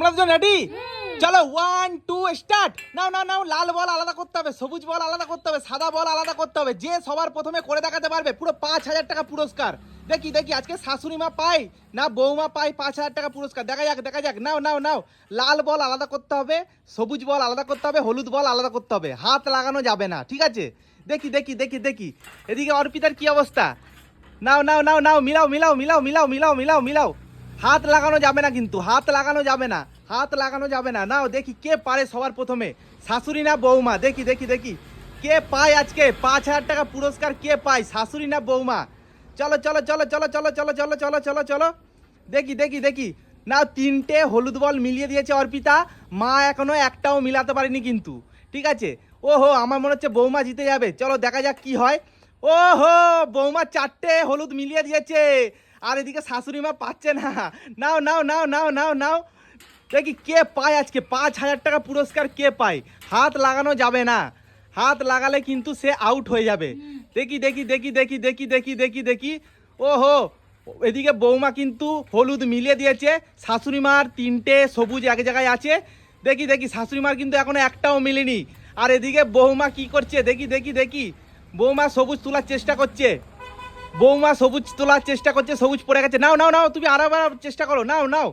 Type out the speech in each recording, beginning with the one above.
তোমরা দুজন রেডি চলো one two start now now now, লাল বল আলাদা করতে হবে, সবুজ বল আলাদা করতে হবে, সাদা বল আলাদা করতে হবে। যে সবার প্রথমে করে দেখাতে পারবে, পুরো পাঁচ হাজার টাকা পুরস্কার। দেখি দেখি, আজকে শাশুড়ি মা পাই না বৌমা পাই পাঁচ হাজার টাকা পুরস্কার? দেখা যাক দেখা যাক। নাও নাও নাও, লাল বল আলাদা করতে হবে, সবুজ বল আলাদা করতে হবে, হলুদ বল আলাদা করতে হবে। হাত লাগানো যাবে না, ঠিক আছে? দেখি দেখি দেখি দেখি। এদিকে অর্পিতার কি অবস্থা? নাও নাও নাও নাও, মিলাও মিলাও মিলাও মিলাও মিলাও মিলাও মিলাও। হাত লাগানো যাবে না কিন্তু, হাত লাগানো যাবে না, হাত লাগানো যাবে না। নাও, দেখি কে পারে সবার প্রথমে। শাশুড়ি না বৌমা? দেখি দেখি দেখি। কে পায় আজকে? পাঁচ হাজার টাকা পুরস্কার কে পায়? শাশুড়ি না বৌমা? চলো চলো চলো চলো চলো চলো চলো চলো চলো চলো। দেখি দেখি দেখি। না তিনটে হলুদ বল মিলিয়ে দিয়েছে অর্পিতা। মা এখনও একটাও মিলাতে পারেনি কিন্তু। ঠিক আছে? ও হো আমার মনে হচ্ছে বৌমা জিতে যাবে। চলো, দেখা যাক কি হয়। ও হো বৌমা চারটে হলুদ মিলিয়ে দিয়েছে। আর এদিকে শাশুড়ি মা পাচ্ছে না। নাও নাও নাও নাও নাও নাও। দেখি কে পায় আজকে? পাঁচ হাজার টাকা পুরস্কার কে পায়? হাত লাগানো যাবে না। হাত লাগালে কিন্তু সে আউট হয়ে যাবে। দেখি দেখি দেখি দেখি দেখি দেখি দেখি দেখি। ওহো, এদিকে বৌমা কিন্তু হলুদ মিলিয়ে দিয়েছে। শাশুড়ি মার তিনটে সবুজ এক জায়গায় আছে। দেখি দেখি, শাশুড়ি মার কিন্তু এখনও একটাও মিলেনি। আর এদিকে বৌমা কি করছে? দেখি দেখি দেখি। বৌমা সবুজ তোলার চেষ্টা করছে। বৌমা সবুজ তোলার চেষ্টা করছে সবুজ পড়ে গেছে নাও নাও নাও তুমি আরও আবার চেষ্টা করো নাও নাও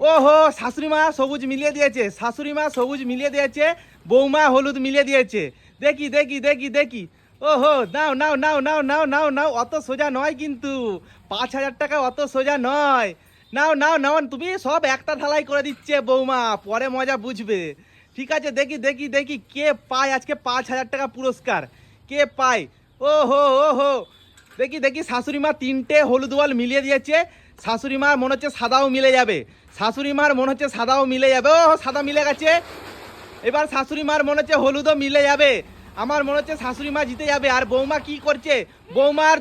ওহো শাশুড়ি মা সবুজ মিলিয়ে দিয়েছে শাশুড়ি মা সবুজ মিলিয়ে দিয়েছে বৌমা হলুদ মিলিয়ে দিয়েছে দেখি দেখি দেখি দেখি ওহো নাও now now now now now নাও অত সোজা নয় কিন্তু পাঁচ হাজার টাকা অত সোজা নয় নাও নাও নাও তুমি সব একটা ঢালাই করে দিচ্ছে বৌমা পরে মজা বুঝবে ঠিক আছে দেখি দেখি দেখি কে পায় আজকে পাঁচ হাজার টাকা পুরস্কার কে পায় ওহো ওহো দেখি দেখি শাশুড়ি মা তিনটে হলুদ বল মিলিয়ে দিয়েছে। শাশুড়ি মার মনে হচ্ছে সাদাও মিলে যাবে। শাশুড়ি মার মনে হচ্ছে সাদাও মিলে যাবে। ও, সাদা মিলে গেছে। এবার শাশুড়ি মার মনে হচ্ছে হলুদও মিলে যাবে। আমার মনে হচ্ছে শাশুড়ি মা জিতে যাবে। আর বৌমা কি করছে? বৌমার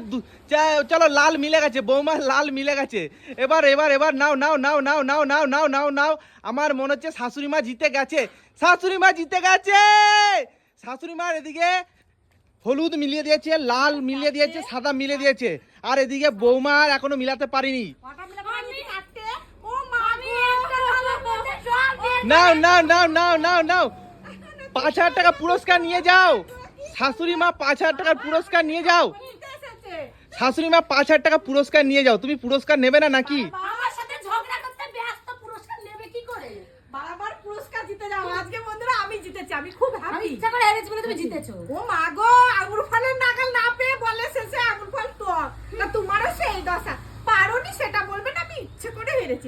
চলো, লাল মিলে গেছে। বৌমার লাল মিলে গেছে। এবার এবার এবার, নাও now now now now now now now নাও। আমার মনে হচ্ছে শাশুড়ি মা জিতে গেছে। শাশুড়ি মা জিতে গেছে! শাশুড়ি মার এদিকে হলুদ মিলিয়ে দিয়েছে, লাল মিলিয়ে দিয়েছে, সাদা মিলিয়ে দিয়েছে। আর এদিকে বৌমা আর এখনও মিলাতে পারিনি। নাও নাও নাও নাও নাও নাও। পাঁচ হাজার টাকা পুরস্কার নিয়ে যাও। শাশুড়ি মা পাঁচ হাজার টাকার পুরস্কার নিয়ে যাও। শাশুড়ি মা পাঁচ হাজার টাকা পুরস্কার নিয়ে যাও। তুমি পুরস্কার নেবে না নাকি আমার সাথে ঝগড়া করতে ব্যস্ত পুরস্কার নেবে কি করে বারবার পুরস্কার জিতে যাও আজকে বন্ধুরা আমি জিতেছি আমি ইচ্ছা করে হেরেছি বলে তুমি জিতেছো। ও মা গো, আঙুর ফলের নাগাল না পেয়ে বলে শেষে আঙুর ফল তো না তোমারও সেই দশা। পারোনি, সেটা বলবে না, আমি ইচ্ছে করে হেরেছি।